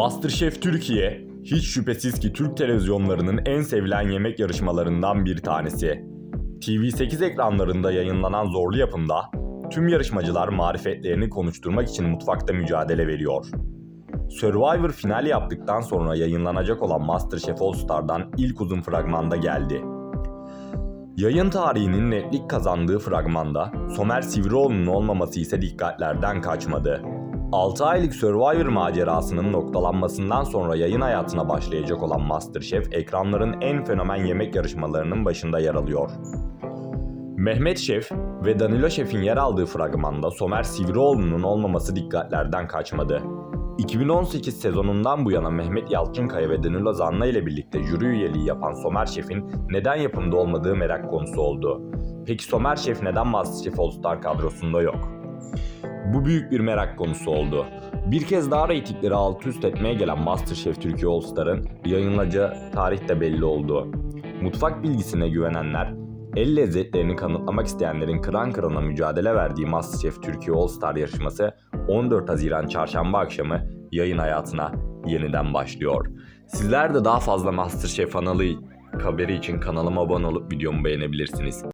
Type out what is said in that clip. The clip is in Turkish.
MasterChef Türkiye, hiç şüphesiz ki Türk televizyonlarının en sevilen yemek yarışmalarından bir tanesi. TV8 ekranlarında yayınlanan zorlu yapımda tüm yarışmacılar marifetlerini konuşturmak için mutfakta mücadele veriyor. Survivor final yaptıktan sonra yayınlanacak olan MasterChef All Star'dan ilk uzun fragmanda geldi. Yayın tarihinin netlik kazandığı fragmanda Somer Sivrioğlu'nun olmaması ise dikkatlerden kaçmadı. 6 aylık Survivor macerasının noktalanmasından sonra yayın hayatına başlayacak olan MasterChef ekranların en fenomen yemek yarışmalarının başında yer alıyor. Mehmet Şef ve Danilo Şef'in yer aldığı fragmanda Somer Sivrioğlu'nun olmaması dikkatlerden kaçmadı. 2018 sezonundan bu yana Mehmet Yalçınkaya ve Danilo Zanna ile birlikte jüri üyeliği yapan Somer Şef'in neden yapımda olmadığı merak konusu oldu. Peki Somer Şef neden MasterChef All Star kadrosunda yok? Bu büyük bir merak konusu oldu. Bir kez daha reytingleri alt üst etmeye gelen MasterChef Türkiye All Star'ın yayınlayacağı tarih de belli oldu. Mutfak bilgisine güvenenler, el lezzetlerini kanıtlamak isteyenlerin kıran kırana mücadele verdiği MasterChef Türkiye All Star yarışması 14 Haziran çarşamba akşamı yayın hayatına yeniden başlıyor. Sizler de daha fazla MasterChef analı haberi için kanalıma abone olup videomu beğenebilirsiniz.